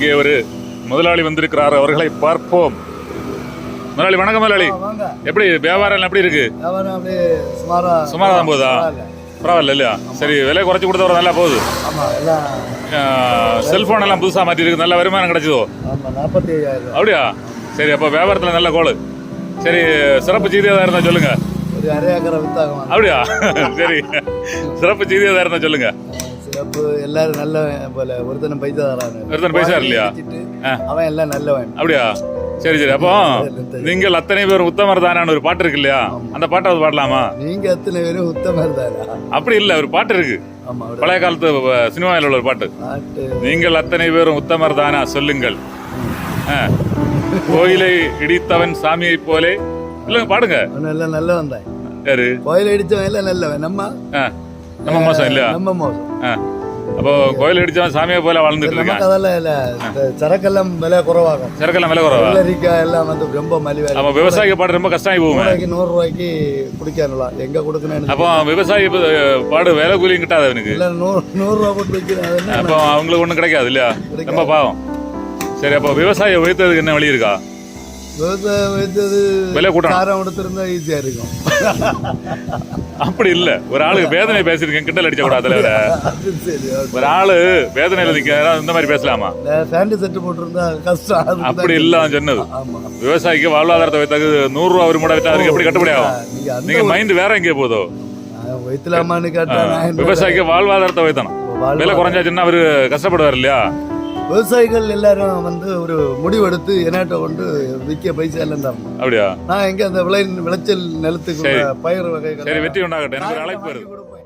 இங்கே ஒரு முதலாளி வந்திருக்கிறார். அவர்களை பார்ப்போம். முதலாளி வணக்கம் முதலாளி. எப்படி வியாபாரம் எப்படி இருக்கு? சுமாரா தான் போகுதா? பரவாயில்ல. இல்லையா? சரி விலை குறைச்சி கொடுத்தவரை நல்லா போகுது. செல்போன் எல்லாம் புதுசா மாற்றி இருக்கு. நல்ல வருமானம் கிடைச்சதோ? அப்படியா? சரி அப்போ வியாபாரத்தில் நல்ல கோளு. சரி சிறப்பு செய்தி ஏதாவது இருந்தால் சொல்லுங்க. அப்படியா? சரி சிறப்பு செய்தி ஏதாவது இருந்தால் சொல்லுங்க. சிறப்பு எல்லாரும் நல்ல போல ஒருத்தனை பைசா தரானு ஒருத்தன் பைசா இல்லையா? அவன் எல்லாம் நல்லவன். அப்படியா? சரி சரி. அப்போ நீங்கள் அத்தனை பேர் உத்தமர் தானான்னு ஒரு பாட்டு இருக்கு இல்லையா? அந்த பாட்டை பாடலாமா? நீங்க அத்தனை பேரும் உத்தமர் தானா? அப்படி இல்ல ஒரு பாட்டு இருக்கு. பழைய காலத்து சினிமாவில் உள்ள ஒரு பாட்டு. நீங்கள் அத்தனை பேரும் உத்தமர் தானா? சொல்லுங்கள். கோயிலை இடித்தவன் சாமியை போலே. இல்லைங்க பாடுங்க. எல்லாம் நல்லவன் தான். யாரு? கோயில் அடிச்சவன் எல்லாம் நல்லவன். நம்ம. நம்ம மோசம் இல்லையா? நம்ம மோசம். அப்போ கோயில் இடிச்சவன் சாமியை போல வாழ்ந்துட்டு இருக்கான். அதெல்லாம் இல்ல. இந்த சரக்கெல்லாம் விலை குறவாகும். சரக்கெல்லாம் விலை குறவா? வெள்ளரிக்காய் எல்லாம் வந்து ரொம்ப மலிவா அப்போ விவசாயிக்கு பாடு ரொம்ப கஷ்டமாகி போகுமே. நூறு ரூபாய்க்கு குடிக்கானுலாம் எங்க கொடுக்கணும் அப்போ விவசாயி பாடு வேலை கூலியும் கிட்டாது அவனுக்கு. இல்ல நூறு நூறு ரூபா போட்டு என்ன? அப்போ அவங்களுக்கு ஒன்றும் கிடைக்காது இல்லையா? ரொம்ப பாவம். சரி அப்போ விவசாயியை உயர்த்ததுக்கு என்ன வழி இருக்கா? விவசாயம் விலை கூட்டணும். காரம் கொடுத்துருந்தா ஈஸியா இருக்கும். அப்படி இல்ல. ஒரு ஆளுக்கு வேதனை பேசிருக்கேன் கிண்டல் அடிச்ச கூடாது தலைவர ஒரு ஆளு வேதனையில நிக்க இந்த மாதிரி பேசலாமா? செட்டு போட்டிருந்தா கஷ்டம். அப்படி இல்ல சொன்னது. விவசாயிக்கு வாழ்வாதாரத்தை வைத்தது நூறு ரூபா ஒரு மூட வைத்தா அதுக்கு எப்படி கட்டுப்படி ஆகும்? நீங்க மைண்ட் வேற எங்கே போதோ. வைத்தலாமான்னு கேட்டா விவசாயிக்கு வாழ்வாதாரத்தை வாழ்வா- விலை குறைஞ்சாச்சுன்னா அவரு கஷ்டப்படுவார் இல்லையா? விவசாயிகள் எல்லாரும் வந்து ஒரு முடிவெடுத்து என்னாட்ட கொண்டு விற்க பைசா தரணும். அப்படியா? நான் எங்க அந்த விளை விளைச்சல் நிலத்துக்கு பயிர் வகைகள் வெற்றி உண்டாகட்டும். எனக்கு அழைப்பு வருது.